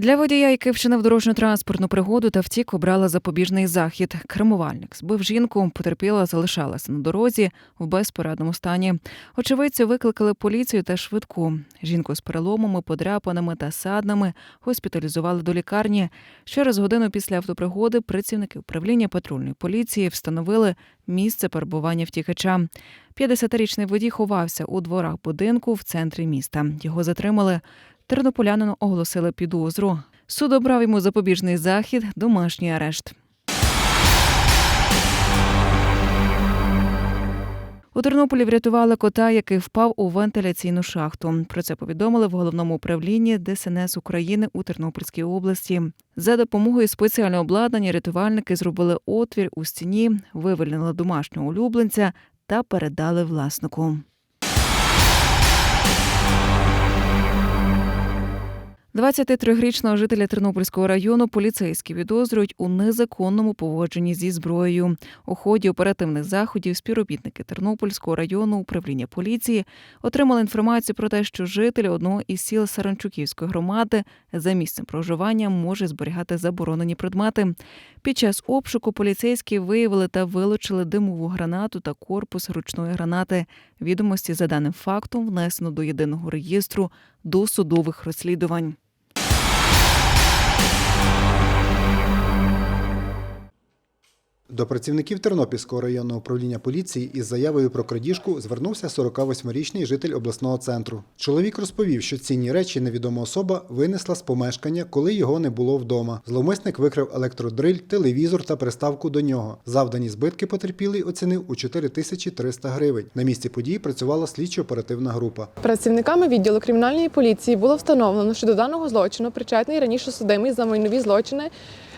Для водія, який вчинив дорожньо-транспортну пригоду та втік, обрала запобіжний захід. Кермувальник збив жінку, потерпіла, залишалася на дорозі в безпорадному стані. Очевидці викликали поліцію та швидку. Жінку з переломами, подряпаними та саднами госпіталізували до лікарні. Через годину після автопригоди працівники управління патрульної поліції встановили місце перебування втікача. 50-річний водій ховався у дворах будинку в центрі міста. Його затримали. Тернополянину оголосили підозру. Суд обрав йому запобіжний захід, домашній арешт. У Тернополі врятували кота, який впав у вентиляційну шахту. Про це повідомили в головному управлінні ДСНС України у Тернопільській області. За допомогою спеціального обладнання рятувальники зробили отвір у стіні, вивільнили домашнього улюбленця та передали власнику. 23-річного жителя Тернопільського району поліцейські підозрюють у незаконному поводженні зі зброєю. У ході оперативних заходів співробітники Тернопільського району управління поліції отримали інформацію про те, що житель одного із сіл Саранчуківської громади за місцем проживання може зберігати заборонені предмети. Під час обшуку поліцейські виявили та вилучили димову гранату та корпус ручної гранати. Відомості за даним фактом внесено до єдиного реєстру досудових розслідувань. До працівників Тернопільського районного управління поліції із заявою про крадіжку звернувся 48-річний житель обласного центру. Чоловік розповів, що цінні речі невідома особа винесла з помешкання, коли його не було вдома. Зловмисник викрав електродриль, телевізор та приставку до нього. Завдані збитки потерпілий оцінив у 4300 гривень. На місці події працювала слідчо-оперативна група. Працівниками відділу кримінальної поліції було встановлено, що до даного злочину причетний раніше судимий за майнові злочини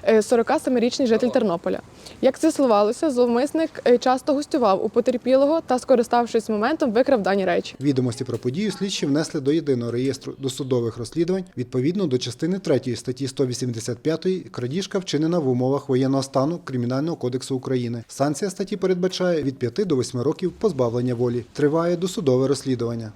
47-річний житель Тернополя. Як з'ясувалося, зловмисник е, часто гостював у потерпілого та, скориставшись моментом, викрав дані речі. Відомості про подію слідчі внесли до єдиного реєстру досудових розслідувань відповідно до частини 3 статті 185 крадіжка вчинена в умовах воєнного стану Кримінального кодексу України. Санкція статті передбачає від 5 до 8 років позбавлення волі. Триває досудове розслідування.